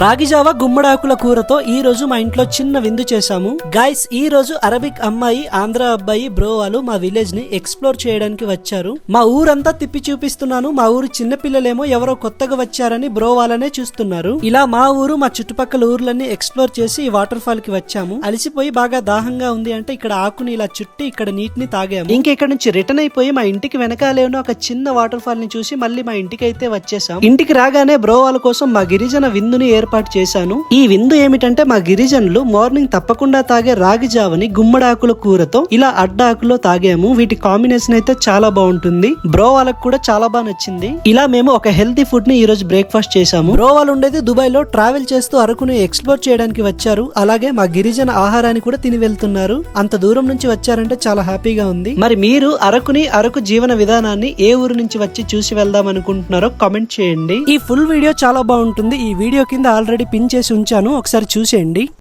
రాగిజావ గుమ్మడాకుల కూరతో ఈ రోజు మా ఇంట్లో చిన్న విందు చేశాము. గైస్ ఈ రోజు అరబిక్ అమ్మాయి ఆంధ్ర అబ్బాయి బ్రో వాళ్ళు మా విలేజ్ని ఎక్స్ప్లోర్ చేయడానికి వచ్చారు. మా ఊరంతా తిప్పి చూపిస్తున్నాను. మా ఊరు చిన్నపిల్లలేమో ఎవరో కొత్తగా వచ్చారని బ్రో వాళ్ళనే చూస్తున్నారు. ఇలా మా ఊరు మా చుట్టుపక్కల ఊర్లన్నీ ఎక్స్ప్లోర్ చేసి ఈ వాటర్ ఫాల్కి వచ్చాము. అలసిపోయి బాగా దాహంగా ఉంది అంటే ఇక్కడ ఆకుని ఇలా చుట్టి ఇక్కడ నీటిని తాగాము. ఇంకా ఇక్కడ నుంచి రిటర్న్ అయిపోయి మా ఇంటికి వెనకాలేను ఒక చిన్న వాటర్ ఫాల్ని చూసి మళ్ళీ మా ఇంటికి అయితే వచ్చేసాం. ఇంటికి రాగానే బ్రో వాళ్ళ కోసం మా గిరిజన విందుని ఏర్పాటు చేశాను. ఈ విందు ఏమిటంటే మా గిరిజనులు మార్నింగ్ తప్పకుండా తాగే రాగి జావని గుమ్మడాకుల కూరతో ఇలా అడ్డాకులో తాగాము. వీటి కాంబినేషన్ అయితే చాలా బాగుంటుంది. బ్రో వాళ్ళకి కూడా చాలా బాగా నచ్చింది. ఇలా మేము ఒక హెల్తీ ఫుడ్ని ఈ రోజు బ్రేక్ఫాస్ట్ చేశాము. బ్రో వాళ్ళు ఉండేది దుబాయ్లో ట్రావెల్ చేస్తూ అరకుని ఎక్స్ప్లోర్ చేయడానికి వచ్చారు. అలాగే మా గిరిజన ఆహారాన్ని కూడా తిని వెళ్తున్నారు. అంత దూరం నుంచి వచ్చారంటే చాలా హ్యాపీగా ఉంది. మరి మీరు అరకుని అరకు జీవన విధానాన్ని ఏ ఊరు నుంచి వచ్చి చూసి వెళ్దాం అనుకుంటున్నారో కామెంట్ చేయండి. ఈ ఫుల్ వీడియో చాలా బాగుంటుంది. ఈ వీడియో కింద ఆల్రెడీ పిన్ చేసి ఉంచాను. ఒకసారి చూసేయండి.